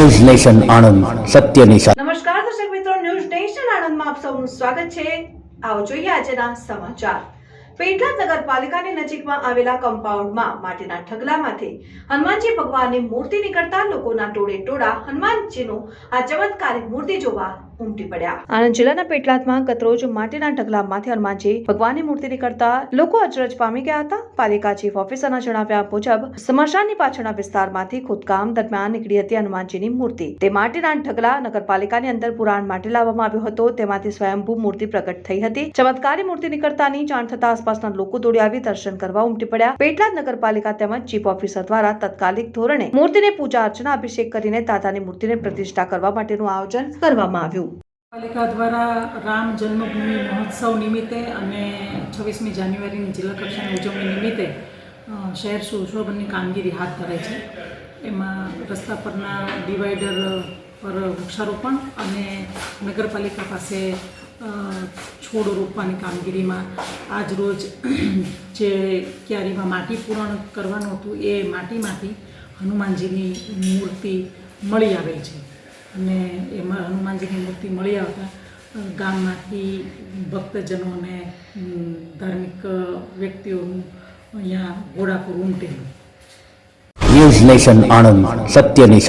News nation Anand સત્યની સાથે નમસ્કાર દર્શક મિત્રો ન્યૂઝ નેશન આણંદમાં આપ સૌનું સ્વાગત છે. આવો જોઈએ આજના સમાચાર. પેટલાદ નગરપાલિકાની નજીકમાં આવેલા કમ્પાઉન્ડમાં માટીના ઠગલામાંથી હનુમાનજી ભગવાનની મૂર્તિ નીકળતા લોકોના ટોળે ટોળા હનુમાનજીનું આ ચમત્કારી મૂર્તિ જોવા ઉમટી પડ્યા. આણંદ જિલ્લાના પેટલાદમાં ગતરોજ માટીના ઢગલામાંથી હનુમાનજી ભગવાનની મૂર્તિ નીકળતા લોકો અચરજ પામી ગયા હતા. પાલિકા ચીફ ઓફિસરના જણાવ્યા મુજબ, સ્મશાનની પાછળના વિસ્તારમાંથી ખોદકામ દરમિયાન નીકળી હતી હનુમાનજીની મૂર્તિ. તે માટીના ઢગલા નગરપાલિકાની અંદર પુરાણ માટે લાવવામાં આવ્યો હતો. તેમાંથી સ્વયંભૂ મૂર્તિ પ્રગટ થઈ હતી. ચમત્કારી મૂર્તિ નીકળતાની જાણ થતા આસપાસના લોકો દોડી આવી દર્શન કરવા ઉમટી પડ્યા. પેટલાદ નગરપાલિકા તેમજ ચીફ ઓફિસર દ્વારા તત્કાલિક ધોરણે મૂર્તિને પૂજા અર્ચના, અભિષેક કરીને દાદાની મૂર્તિને પ્રતિષ્ઠા કરવા માટેનું આયોજન કરવામાં આવ્યું. પાલિકા દ્વારા રામ જન્મભૂમિ મહોત્સવ નિમિત્તે અને છવ્વીસમી જાન્યુઆરીની જિલ્લા કક્ષાની ઉજવણી નિમિત્તે શહેર સુશોભનની કામગીરી હાથ ધરે છે. એમાં રસ્તા પરના ડિવાઈડર પર વૃક્ષારોપણ અને નગરપાલિકા પાસે છોડ રોપવાની કામગીરીમાં આજ રોજ જે ક્યારીમાં માટી પૂરણ કરવાનું હતું એ માટીમાંથી હનુમાનજીની મૂર્તિ મળી આવેલ છે. અને એમાં હનુમાનજીની મૂર્તિ મળી આવતા ગામમાંથી ભક્તજનો અને ધાર્મિક વ્યક્તિઓનું અહીંયા ઘોડાપુર ઉમટેલું. ન્યૂઝ નેશન આણંદ સત્યની